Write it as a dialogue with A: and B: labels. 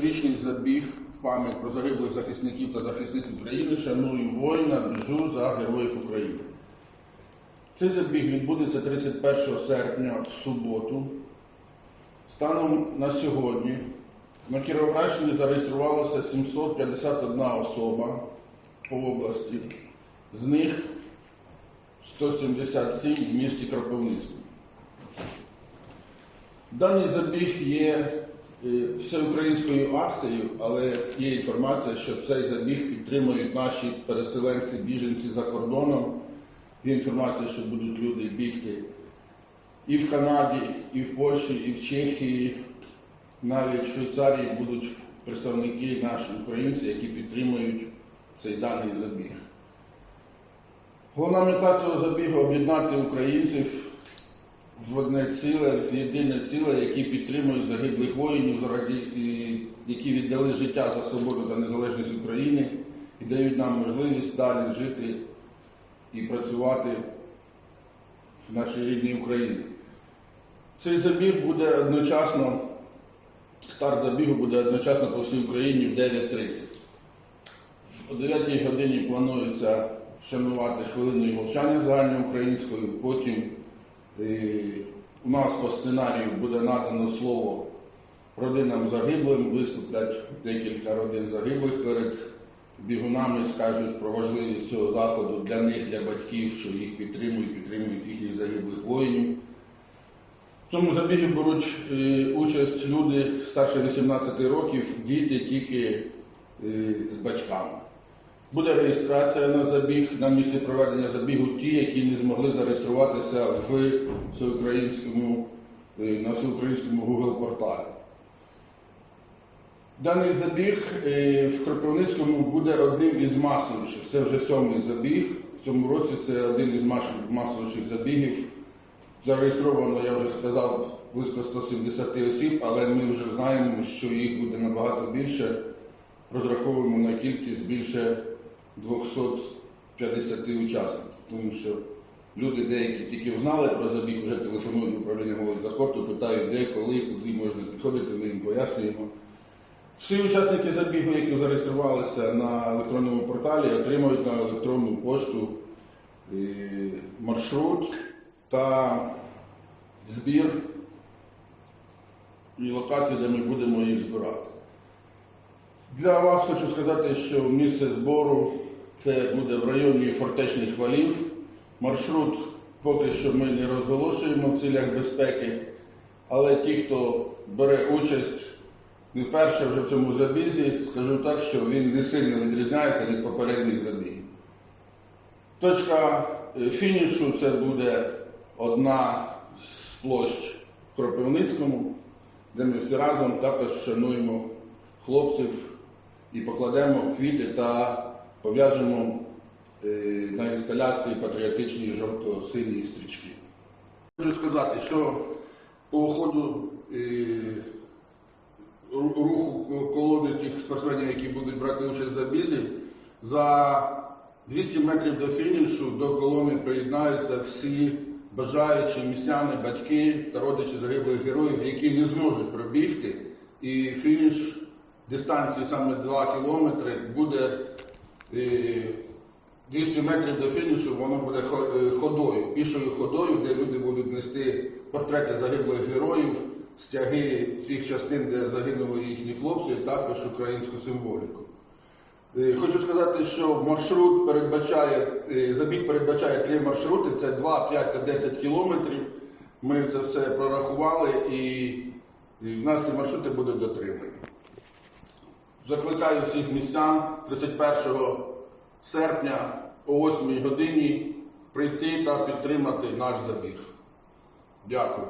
A: Щорічний забіг в пам'ять про загиблих захисників та захисниць України шаную воїна, біжу за героїв України. Цей забіг відбудеться 31 серпня в суботу. Станом на сьогодні на Кіровоградщині зареєструвалося 751 особа по області. З них 177 в місті Кропивницькому. Даний забіг є всеукраїнською акцією, але є інформація, що цей забіг підтримують наші переселенці, біженці за кордоном. Є інформація, що будуть люди бігти і в Канаді, і в Польщі, і в Чехії, навіть в Швейцарії будуть представники наші українці, які підтримують цей даний забіг. Головна мета цього забігу об'єднати українців в одне ціле, в єдине ціле, які підтримують загиблих воїнів, заради, які віддали життя за свободу та незалежність України і дають нам можливість далі жити і працювати в нашій рідній Україні. Цей забіг буде одночасно, старт забігу буде одночасно по всій Україні в 9.30. О 9 годині планується вшанувати хвилиною мовчання загальноукраїнською, потім у нас по сценарію буде надано слово родинам загиблим, виступлять декілька родин загиблих перед бігунами, скажуть про важливість цього заходу для них, для батьків, що їх підтримують, підтримують їхніх загиблих воїнів. В цьому забігі беруть е, участь люди старше 18 років, діти тільки е, з батьками. Буде реєстрація на забіг на місці проведення забігу ті, які не змогли зареєструватися в всеукраїнському, е, на всеукраїнському Google порталі. Даний забіг е, в Кропивницькому буде одним із масовіших. Це вже сьомий забіг. В цьому році це один із масовіших забігів. Зареєстровано, я вже сказав, близько 170 осіб, але ми вже знаємо, що їх буде набагато більше. Розраховуємо на кількість більше 250 учасників, тому що люди деякі тільки знали про забіг, вже телефонують управління молоді та спорту, питають, де, коли, куди можна підходити, ми їм пояснюємо. Всі учасники забігу, які зареєструвалися на електронному порталі, отримають на електронну пошту е, маршрут та збір і локації, де ми будемо їх збирати. Для вас хочу сказати, що місце збору це буде в районі фортечних валів. Маршрут поки що ми не розголошуємо в цілях безпеки, але ті, хто бере участь не вперше вже в цьому забізі, скажу так, що він не сильно відрізняється від попередніх забігів. Точка е, фінішу це буде одна з площ в Кропивницькому, де ми всі разом також вшануємо хлопців і покладемо квіти та пов'яжемо е, на інсталяції патріотичні жовто-сині стрічки. Хочу сказати, що по ходу е, руху колони тих спортсменів, які будуть брати участь в забізі, за 200 метрів до фінішу до колони приєднаються всі бажаючі містяни, батьки та родичі загиблих героїв, які не зможуть пробігти. І фініш дистанції саме 2 кілометри буде 200 метрів до фінішу, воно буде е, ходою, пішою ходою, де люди будуть нести портрети загиблих героїв, стяги тих частин, де загинули їхні хлопці, також українську символіку. Е, Хочу сказати, що маршрут передбачає, е, забіг передбачає три маршрути: це 2, 5 та 10 кілометрів. Ми це все прорахували і, і в нас ці маршрути будуть дотримані. Закликаю всіх містян 31 серпня о 8 годині прийти та підтримати наш забіг. Дякую.